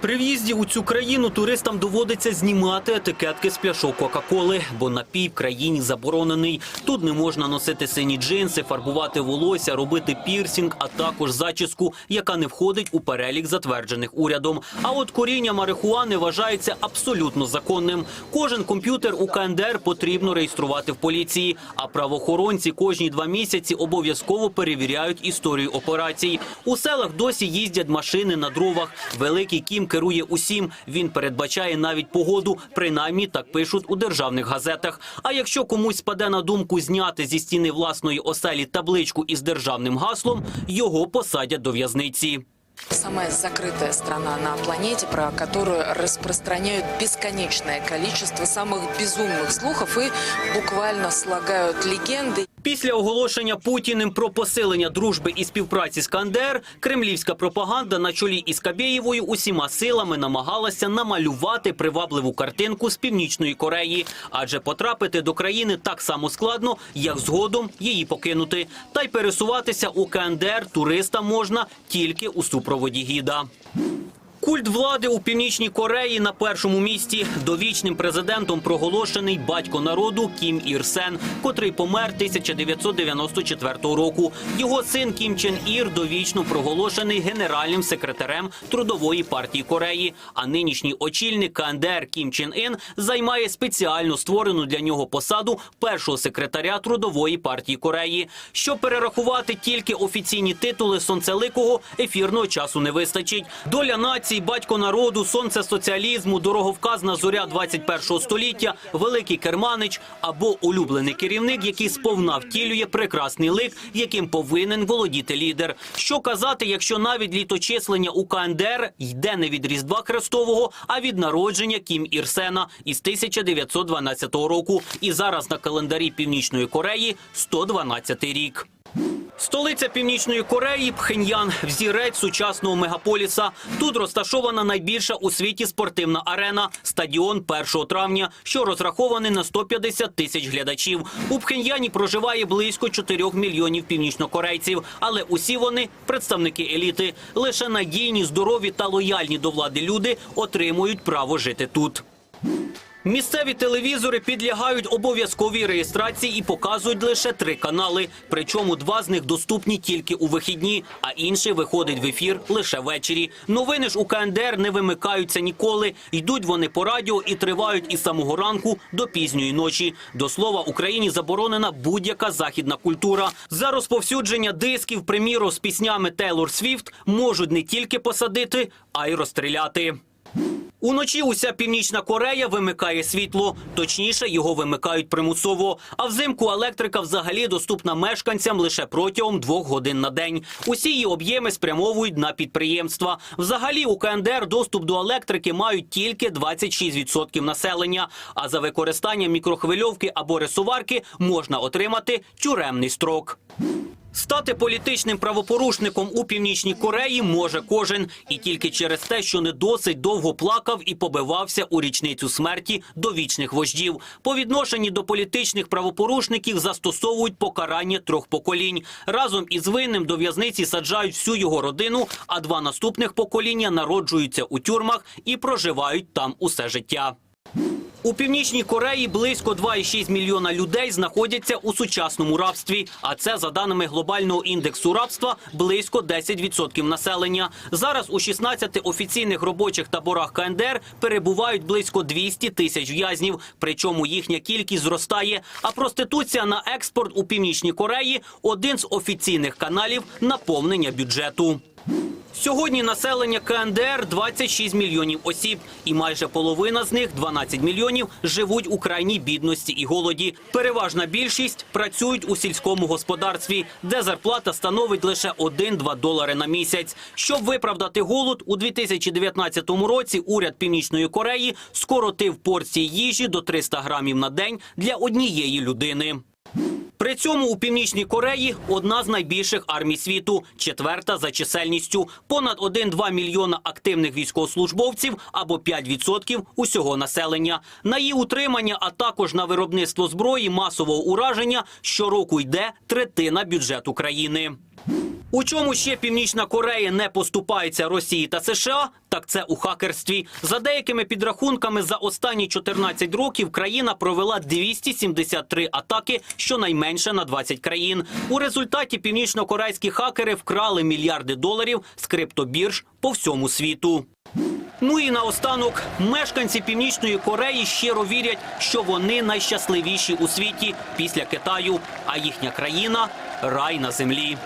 При в'їзді у цю країну туристам доводиться знімати етикетки з пляшок Кока-Коли, бо напій в країні заборонений. Тут не можна носити сині джинси, фарбувати волосся, робити пірсінг, а також зачіску, яка не входить у перелік затверджених урядом. А от коріння марихуани вважається абсолютно законним. Кожен комп'ютер у КНДР потрібно реєструвати в поліції, а правоохоронці кожні два місяці обов'язково перевіряють історію операцій. У селах досі їздять машини на дровах. Великий Кім керує усім. Він передбачає навіть погоду. Принаймні так пишуть у державних газетах. А якщо комусь спаде на думку зняти зі стіни власної оселі табличку із державним гаслом, його посадять до в'язниці. Самая закрытая страна на планете, про которую распространяют бесконечное количество самых безумных слухов и буквально слагают легенды. Після оголошення Путіним про посилення дружби і співпраці з КНДР, кремлівська пропаганда на чолі із Кабєєвою усіма силами намагалася намалювати привабливу картинку з північної Кореї, адже потрапити до країни так само складно, як згодом її покинути. Та й пересуватися у КНДР туристам можна тільки у супроводі гіда. Культ влади у північній Кореї на першому місці довічним президентом проголошений батько народу Кім Ір Сен, котрий помер 1994 року. Його син Кім Чен Ір довічно проголошений генеральним секретарем трудової партії Кореї. А нинішній очільник КНДР Кім Чен Ін займає спеціально створену для нього посаду першого секретаря трудової партії Кореї. Щоб перерахувати тільки офіційні титули сонцеликого, ефірного часу не вистачить. Доля нації, батько народу, сонце соціалізму, дороговказна зоря 21 століття, великий керманич або улюблений керівник, який сповна втілює прекрасний лик, яким повинен володіти лідер. Що казати, якщо навіть літочислення у КНДР йде не від Різдва Христового, а від народження Кім Ірсена із 1912 року. І зараз на календарі Північної Кореї 112 рік. Столиця Північної Кореї Пхеньян – взірець сучасного мегаполіса. Тут розташована найбільша у світі спортивна арена – стадіон 1 травня, що розрахований на 150 тисяч глядачів. У Пхеньяні проживає близько 4 мільйонів північнокорейців, але усі вони – представники еліти. Лише надійні, здорові та лояльні до влади люди отримують право жити тут. Місцеві телевізори підлягають обов'язковій реєстрації і показують лише три канали. Причому два з них доступні тільки у вихідні, а інший виходить в ефір лише ввечері. Новини ж у КНДР не вимикаються ніколи. Йдуть вони по радіо і тривають із самого ранку до пізньої ночі. До слова, Україні заборонена будь-яка західна культура. За розповсюдження дисків, приміру, з піснями Тейлор Свіфт можуть не тільки посадити, а й розстріляти. Уночі уся північна Корея вимикає світло, точніше його вимикають примусово. А взимку електрика взагалі доступна мешканцям лише протягом двох годин на день. Усі її об'єми спрямовують на підприємства. Взагалі у КНДР доступ до електрики мають тільки 26% населення. А за використання мікрохвильовки або рисуварки можна отримати тюремний строк. Стати політичним правопорушником у північній Кореї може кожен, і тільки через те, що не досить довго плакав і побивався у річницю смерті довічних вождів. По відношенні до політичних правопорушників застосовують покарання трьох поколінь. Разом із винним до в'язниці саджають всю його родину, а два наступних покоління народжуються у тюрмах і проживають там усе життя. У північній Кореї близько 2,6 мільйона людей знаходяться у сучасному рабстві. А це за даними глобального індексу рабства близько 10% населення. Зараз у 16 офіційних робочих таборах КНДР перебувають близько 200 тисяч в'язнів. Причому їхня кількість зростає. А проституція на експорт у північній Кореї один з офіційних каналів наповнення бюджету. Сьогодні населення КНДР 26 мільйонів осіб, і майже половина з них 12 мільйонів живуть у крайній бідності і голоді. Переважна більшість працюють у сільському господарстві, де зарплата становить лише 1-2 долари на місяць. Щоб виправдати голод, у 2019 році уряд Північної Кореї скоротив порції їжі до 300 грамів на день для однієї людини. При цьому у північній Кореї одна з найбільших армій світу, четверта за чисельністю, понад 1-2 мільйона активних військовослужбовців або 5% усього населення. На її утримання, а також на виробництво зброї масового ураження щороку йде третина бюджету країни. У чому ще Північна Корея не поступається Росії та США, так це у хакерстві. За деякими підрахунками, за останні 14 років країна провела 273 атаки, щонайменше на 20 країн. У результаті північнокорейські хакери вкрали мільярди доларів з криптобірж по всьому світу. Ну і наостанок, мешканці Північної Кореї щиро вірять, що вони найщасливіші у світі після Китаю, а їхня країна рай на землі.